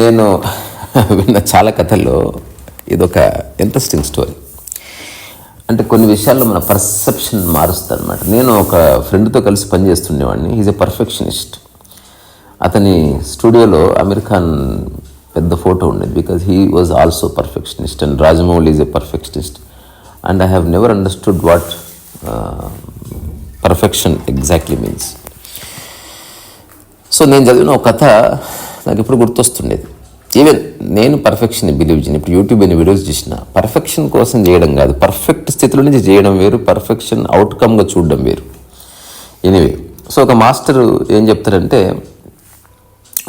నేను విన్న చాలా కథల్లో ఇదొక ఇంట్రెస్టింగ్ స్టోరీ అంటే కొన్ని విషయాల్లో మన పర్సెప్షన్ మారుస్తుంది అనమాట నేను ఒక ఫ్రెండ్తో కలిసి పనిచేస్తుండేవాడిని. ఈజ్ ఎ పర్ఫెక్షనిస్ట్ అతని స్టూడియోలో అమీర్ ఖాన్ పెద్ద ఫోటో ఉండేది. Because he was also perfectionist and Rajamouli is a perfectionist and I have never understood what perfection exactly means so నేను చదివిన ఒక కథ నాకు ఇప్పుడు గుర్తొస్తుండేది. ఈవెన్ నేను పర్ఫెక్షన్ బిలీవ్ చేయను ఇప్పుడు యూట్యూబ్ అనే వీడియోస్ చూసిన పర్ఫెక్షన్ కోసం చేయడం కాదు పర్ఫెక్ట్ స్థితిలో నుంచి చేయడం వేరు పర్ఫెక్షన్ అవుట్కమ్గా చూడడం వేరు. ఎనీవే సో ఒక మాస్టర్ ఏం చెప్తారంటే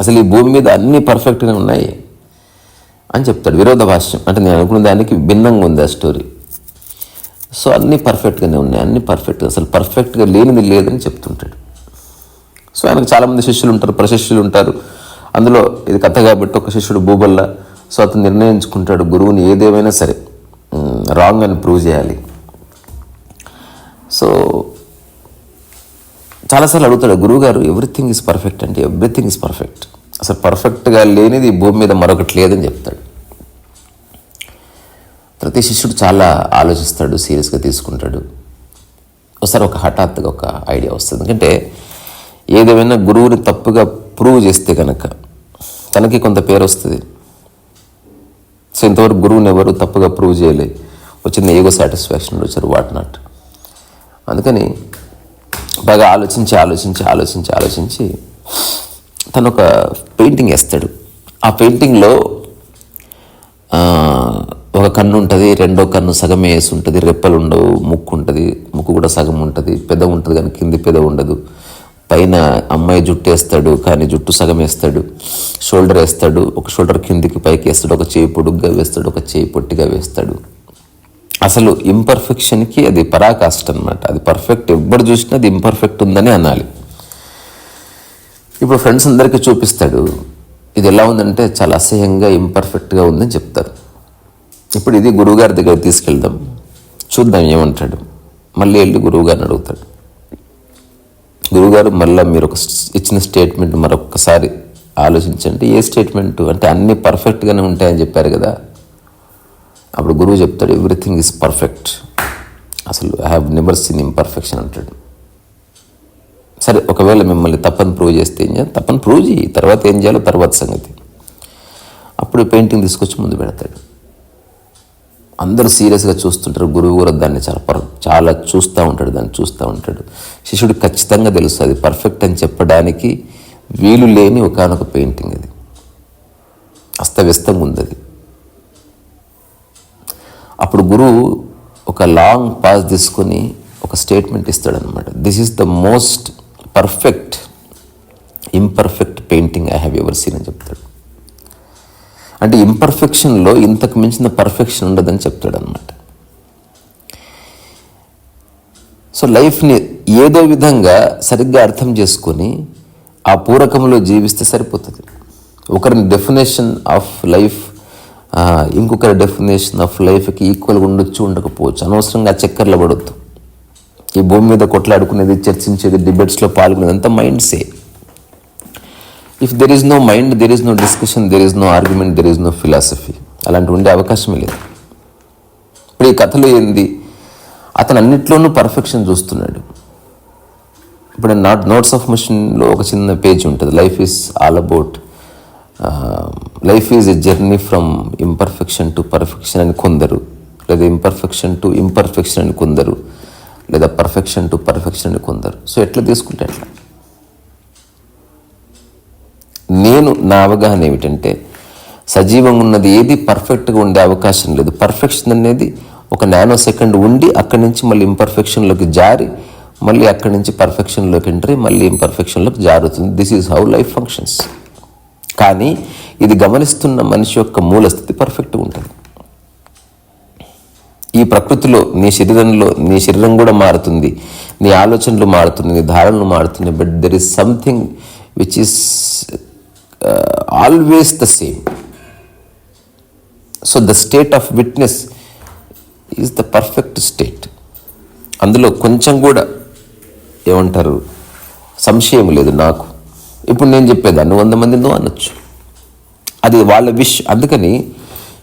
అసలు ఈ భూమి మీద అన్నీ పర్ఫెక్ట్గా ఉన్నాయి అని చెప్తాడు విరోధ భాష్యం. అంటే నేను అనుకున్న దానికి భిన్నంగా ఉంది ఆ స్టోరీ సో అన్నీ పర్ఫెక్ట్గానే ఉన్నాయి అన్నీ పర్ఫెక్ట్గా అసలు పర్ఫెక్ట్గా లేనిది లేదని చెప్తుంటాడు. సో ఆయనకు చాలామంది శిష్యులు ఉంటారు ప్రశిష్యులు ఉంటారు. అందులో ఇది కథ కాబట్టి ఒక శిష్యుడు భూబల్ల సో అతను నిర్ణయించుకుంటాడు. గురువుని ఏదేమైనా సరే రాంగ్ అని ప్రూవ్ చేయాలి. సో చాలాసార్లు అడుగుతాడు గురువుగారు ఎవ్రీథింగ్ ఇస్ పర్ఫెక్ట్ అంటే ఎవ్రీథింగ్ ఇస్ పర్ఫెక్ట్ అసలు పర్ఫెక్ట్గా లేనిది భూమి మీద మరొకటి లేదని చెప్తాడు. ప్రతి శిష్యుడు చాలా ఆలోచిస్తాడు సీరియస్గా తీసుకుంటాడు. ఒకసారి ఒక హఠాత్తుగా ఒక ఐడియా వస్తుంది. ఎందుకంటే ఏదేమైనా గురువుని తప్పుగా ప్రూవ్ చేస్తే కనుక తనకి కొంత పేరు వస్తుంది. సో ఇంతవరకు గురువుని ఎవరు తప్పుగా ప్రూవ్ చేయలే. వచ్చింది ఏగో సాటిస్ఫాక్షన్ వచ్చారు వాట్ నాట్. అందుకని బాగా ఆలోచించి ఆలోచించి ఆలోచించి ఆలోచించి తను ఒక పెయింటింగ్ వేస్తాడు. ఆ పెయింటింగ్లో ఒక కన్ను ఉంటుంది రెండో కన్ను సగమే వేసి ఉంటుంది రెప్పలు ఉండవు ముక్కు ఉంటుంది ముక్కు కూడా సగం ఉంటుంది పెద్ద ఉంటుంది కానీ కింది పెద ఉండదు. పైన అమ్మాయి జుట్టు వేస్తాడు కానీ జుట్టు సగం వేస్తాడు. షోల్డర్ వేస్తాడు ఒక షోల్డర్ కిందికి పైకి వేస్తాడు ఒక చేయి పొడుగ్గా వేస్తాడు ఒక చేయి పొట్టిగా వేస్తాడు. అసలు ఇంపర్ఫెక్షన్కి అది పరాకాష్ట అనమాట అది పర్ఫెక్ట్ ఎవ్వరు చూసినా అది ఇంపర్ఫెక్ట్ ఉందని అనాలి. ఇప్పుడు ఫ్రెండ్స్ అందరికీ చూపిస్తాడు ఇది ఎలా ఉందంటే చాలా అసహ్యంగా ఇంపర్ఫెక్ట్గా ఉందని చెప్తారు. ఇప్పుడు ఇది గురువుగారి దగ్గర తీసుకెళ్దాం. చూద్దాం ఏమంటాడు. మళ్ళీ వెళ్ళి గురువుగారిని అడుగుతాడు. గురువుగారు మళ్ళీ మీరు ఒక ఇచ్చిన స్టేట్మెంట్ మరొకసారి ఆలోచించండి. ఏ స్టేట్మెంట్? అంటే అన్నీ పర్ఫెక్ట్గానే ఉంటాయని చెప్పారు కదా. అప్పుడు గురువు చెప్తాడు ఎవ్రీథింగ్ ఇస్ పర్ఫెక్ట్. అసలు I have never seen imperfection అంటాడు. సరే ఒకవేళ మిమ్మల్ని తప్పని ప్రూవ్ చేస్తే ఏం చేయాలి? తప్పని ప్రూవ్ చేయి. తర్వాత ఏం చేయాలో? తర్వాత సంగతి. అప్పుడు పెయింటింగ్ తీసుకొచ్చి ముందు పెడతాడు. అందరూ సీరియస్గా చూస్తుంటారు. గురువు కూడా దాన్ని చాలా చాలా చూస్తూ ఉంటాడు దాన్ని చూస్తూ ఉంటాడు. శిష్యుడు ఖచ్చితంగా తెలుసు అది పర్ఫెక్ట్ అని చెప్పడానికి వీలు లేని ఒకనొక పెయింటింగ్ అది అస్తవ్యస్తంగా ఉంది అది. అప్పుడు గురువు ఒక లాంగ్ పాస్ తీసుకొని ఒక statement ఇస్తాడనమాట this is the most perfect imperfect painting I have ever seen అని చెప్తాడు. అంటే ఇంపర్ఫెక్షన్లో ఇంతకు మించిన పర్ఫెక్షన్ ఉండదని చెప్తాడు అనమాట సో లైఫ్ని ఏదో విధంగా సరిగ్గా అర్థం చేసుకొని ఆ పూరకంలో జీవిస్తే సరిపోతుంది. ఒకరిని డెఫినేషన్ ఆఫ్ లైఫ్ ఇంకొకరి డెఫినేషన్ ఆఫ్ లైఫ్కి ఈక్వల్గా ఉండొచ్చు ఉండకపోవచ్చు. అనవసరంగా చక్కర్లు పడొద్దు ఈ భూమి మీద కొట్లాడుకునేది చర్చించేది డిబేట్స్లో పాల్గొనేది అంతా మైండ్సే if there is no mind there is no discussion there is no argument there is no philosophy అలాంటి ఉండే అవకాశమే లేదు. ఇప్పుడు ఈ కథలో ఏంది? అతను అన్నిట్లోనూ పర్ఫెక్షన్ చూస్తున్నాడు. ఇప్పుడు నాట్ నోట్స్ ఆఫ్ మిషన్లో ఒక చిన్న పేజ్ ఉంటుంది. Life is all about life is a journey from imperfection to perfection అని కొందరు లేదా ఇంపర్ఫెక్షన్ టు ఇంపర్ఫెక్షన్ అని కొందరు లేదా పర్ఫెక్షన్ టు పర్ఫెక్షన్ అని కొందరు. సో ఎట్లా తీసుకుంటే అట్లా? నేను నా అవగాహన ఏమిటంటే సజీవంగా ఉన్నది ఏది పర్ఫెక్ట్గా ఉండే అవకాశం లేదు. పర్ఫెక్షన్ అనేది ఒక నానో సెకండ్ ఉండి అక్కడి నుంచి మళ్ళీ ఇంపర్ఫెక్షన్లోకి జారి మళ్ళీ అక్కడి నుంచి పర్ఫెక్షన్లోకి ఎంట్రీ మళ్ళీ ఇంపర్ఫెక్షన్లోకి జారుతుంది. This is how life functions కానీ ఇది గమనిస్తున్న మనిషి యొక్క మూల స్థితి పర్ఫెక్ట్గా ఉంటుంది. ఈ ప్రకృతిలో నీ శరీరంలో నీ శరీరం కూడా మారుతుంది. నీ ఆలోచనలు మారుతుంది నీ ధారణలు మారుతున్నాయి but there is something which is always the same so the state of witness is the perfect state అందులో కొంచెం కూడా ఏమంటారు? సంశయం లేదు నాకు. ఇప్పుడు నేను చెప్పేదాన్ని వంద మంది అనొచ్చు. అది వాళ్ళ విష్. అందుకని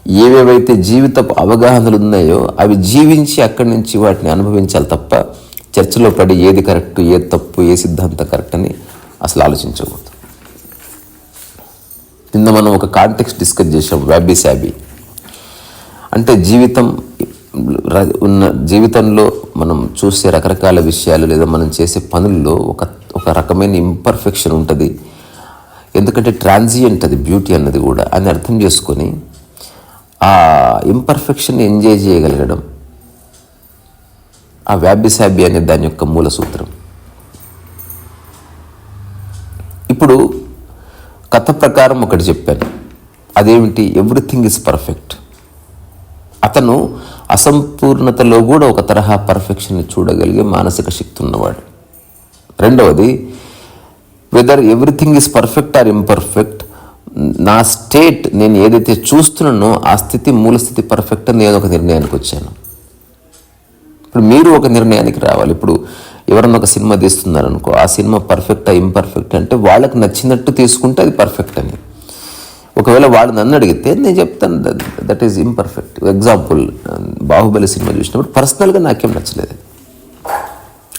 ఏవేవైతే జీవితపు అవగాహనలు ఉన్నాయో అవి జీవించి అక్కడి నుంచి వాటిని అనుభవించాలి తప్ప చర్చలో పడి ఏది కరెక్ట్ ఏది తప్పు ఏ సిద్ధాంతం కరెక్ట్ అని అసలు ఆలోచించకూడదు. నిన్న మనం ఒక కాంటెక్స్ట్ డిస్కస్ చేసాం వ్యాబీ శాబీ అంటే జీవితం ఉన్న జీవితంలో మనం చూసే రకరకాల విషయాలు లేదా మనం చేసే పనుల్లో ఒక ఒక రకమైన ఇంపర్ఫెక్షన్ ఉంటుంది. ఎందుకంటే ట్రాన్సియంట్ అది బ్యూటీ అన్నది కూడా. అని అర్థం చేసుకొని ఆ ఇంపర్ఫెక్షన్ ఎంజాయ్ చేయగలగడం ఆ వ్యాబి శాబి అనే దాని యొక్క మూల సూత్రం. ఇప్పుడు కథ ప్రకారం ఒకటి చెప్పాను. అదేమిటి? ఎవ్రీథింగ్ ఇస్ పర్ఫెక్ట్ అతను అసంపూర్ణతలో కూడా ఒక తరహా పర్ఫెక్షన్ని చూడగలిగే మానసిక శక్తి ఉన్నవాడు. రెండవది whether everything is perfect or imperfect నా స్టేట్ నేను ఏదైతే చూస్తున్నానో ఆ స్థితి మూల స్థితి పర్ఫెక్ట్ అని నేను ఒక నిర్ణయానికి వచ్చాను. ఇప్పుడు మీరు ఒక నిర్ణయానికి రావాలి. ఇప్పుడు ఎవరన్నా ఒక సినిమా తీస్తున్నారు అనుకో ఆ సినిమా పర్ఫెక్టా ఇంపర్ఫెక్ట్ అంటే వాళ్ళకి నచ్చినట్టు తీసుకుంటే అది పర్ఫెక్ట్ అని. ఒకవేళ వాడు నన్ను అడిగితే నేను చెప్తాను that is imperfect example Baahubali cinema చూసినప్పుడు పర్సనల్గా నాకేం నచ్చలేదు.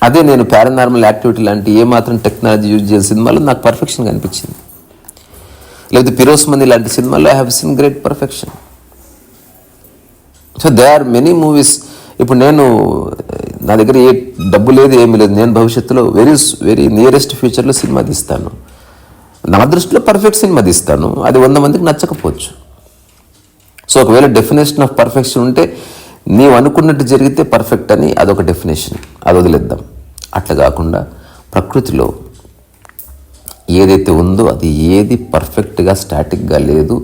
అదే నేను పారానార్మల్ యాక్టివిటీ లాంటి ఏ మాత్రం టెక్నాలజీ యూజ్ చేసిన సినిమాలో నాకు పర్ఫెక్షన్ కనిపించింది. లేకపోతే పిరోస్ మంది లాంటి సినిమాలో I have seen great perfection so they are many movies ఇప్పుడు నేను నా దగ్గర ఏ డబ్బు లేదు ఏమీ లేదు. నేను భవిష్యత్తులో వెరీ వెరీ నియరెస్ట్ ఫ్యూచర్లో సినిమా తీస్తాను. నా దృష్టిలో పర్ఫెక్ట్ సినిమా తీస్తాను. అది వంద మందికి నచ్చకపోవచ్చు. సో ఒకవేళ డెఫినేషన్ ఆఫ్ పర్ఫెక్షన్ ఉంటే నీవు అనుకున్నట్టు జరిగితే పర్ఫెక్ట్ అని అదొక డెఫినేషన్ అది వదిలేద్దాం. అట్లా కాకుండా ప్రకృతిలో ఏదైతే ఉందో అది ఏది పర్ఫెక్ట్గా స్టాటిక్గా లేదు.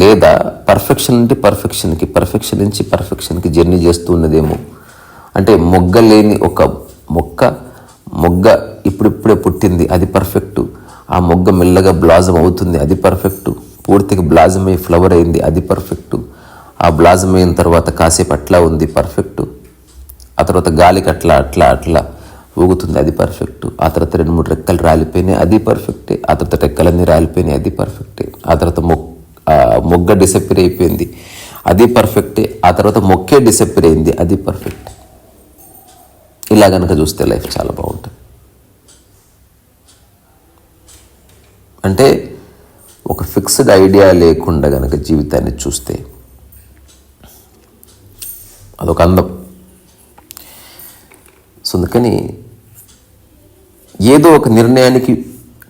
లేదా పర్ఫెక్షన్ నుండి పర్ఫెక్షన్కి పర్ఫెక్షన్ నుంచి పర్ఫెక్షన్కి జర్నీ చేస్తూ ఉన్నదేమో. అంటే మొగ్గ లేని ఒక మొక్క మొగ్గ ఇప్పుడిప్పుడే పుట్టింది అది పర్ఫెక్టు ఆ మొగ్గ మెల్లగా బ్లాజం అవుతుంది అది పర్ఫెక్టు పూర్తిగా బ్లాజం అయ్యి ఫ్లవర్ అయింది అది పర్ఫెక్టు ఆ బ్లాజం అయిన తర్వాత కాసేపు అట్లా ఉంది పర్ఫెక్టు ఆ తర్వాత గాలికి అట్లా అట్లా అట్లా. ఊగుతుంది. అది పర్ఫెక్ట్ ఆ తర్వాత రెండు మూడు రెక్కలు రాలిపోయినాయి. అది పర్ఫెక్టే ఆ తర్వాత రెక్కలన్నీ రాలిపోయినాయి. అది పర్ఫెక్టే ఆ తర్వాత మొక్ మొగ్గ డిసప్పేర్ అయిపోయింది. అది పర్ఫెక్టే ఆ తర్వాత మొక్కే డిసప్పేర్ అయింది. అది పర్ఫెక్ట్ ఇలా కనుక చూస్తే లైఫ్ చాలా బాగుంటుంది. అంటే ఒక ఫిక్స్డ్ ఐడియా లేకుండా గనక జీవితాన్ని చూస్తే అదొక అందం. సో అందుకని ఏదో ఒక నిర్ణయానికి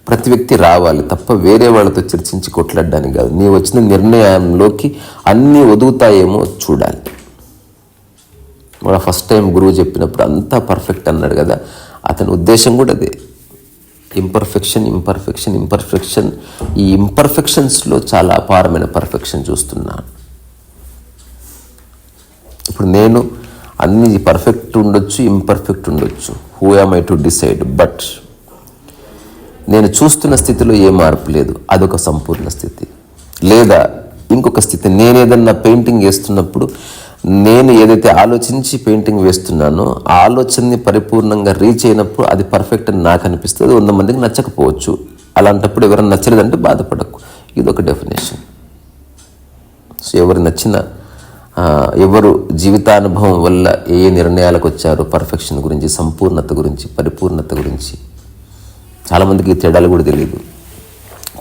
ప్రతి వ్యక్తి రావాలి తప్ప వేరే వాళ్ళతో చర్చించి కొట్లాడడానికి కాదు. నీ వచ్చిన నిర్ణయంలోకి అన్నీ ఒదుగుతాయేమో చూడాలి. మన ఫస్ట్ టైం గురువు చెప్పినప్పుడు అంతా పర్ఫెక్ట్ అన్నాడు కదా. అతని ఉద్దేశం కూడా అదే. Imperfection imperfection imperfection. ఈ ఇంపర్ఫెక్షన్స్లో చాలా అపారమైన పర్ఫెక్షన్ చూస్తున్నాను ఇప్పుడు నేను అన్ని పర్ఫెక్ట్ ఉండొచ్చు ఇంపర్ఫెక్ట్ ఉండొచ్చు. Who am I to decide but నేను చూస్తున్న స్థితిలో ఏ మార్పు లేదు. అదొక సంపూర్ణ స్థితి. లేదా ఇంకొక స్థితి నేను ఏదన్నా పెయింటింగ్ వేస్తున్నప్పుడు నేను ఏదైతే ఆలోచించి పెయింటింగ్ వేస్తున్నానో ఆ ఆలోచనని పరిపూర్ణంగా రీచ్ అయినప్పుడు అది పర్ఫెక్ట్ అని నాకు అనిపిస్తుంది వంద మందికి నచ్చకపోవచ్చు. అలాంటప్పుడు ఎవరైనా నచ్చలేదంటే బాధపడకు. ఇదొక డెఫినేషన్ సో ఎవరు నచ్చిన ఎవరు జీవితానుభవం వల్ల ఏ నిర్ణయాలకు వచ్చారు పర్ఫెక్షన్ గురించి సంపూర్ణత గురించి పరిపూర్ణత గురించి. చాలామందికి తేడాలు కూడా తెలియదు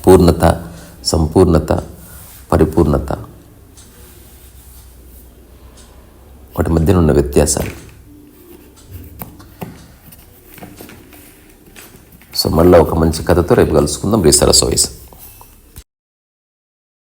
పూర్ణత సంపూర్ణత పరిపూర్ణత. వాటి మధ్యన ఉన్న వ్యత్యాసాలు. సో మళ్ళీ ఒక మంచి కథతో రేపు కలుసుకుందాం. రీసరస్ వాయిస్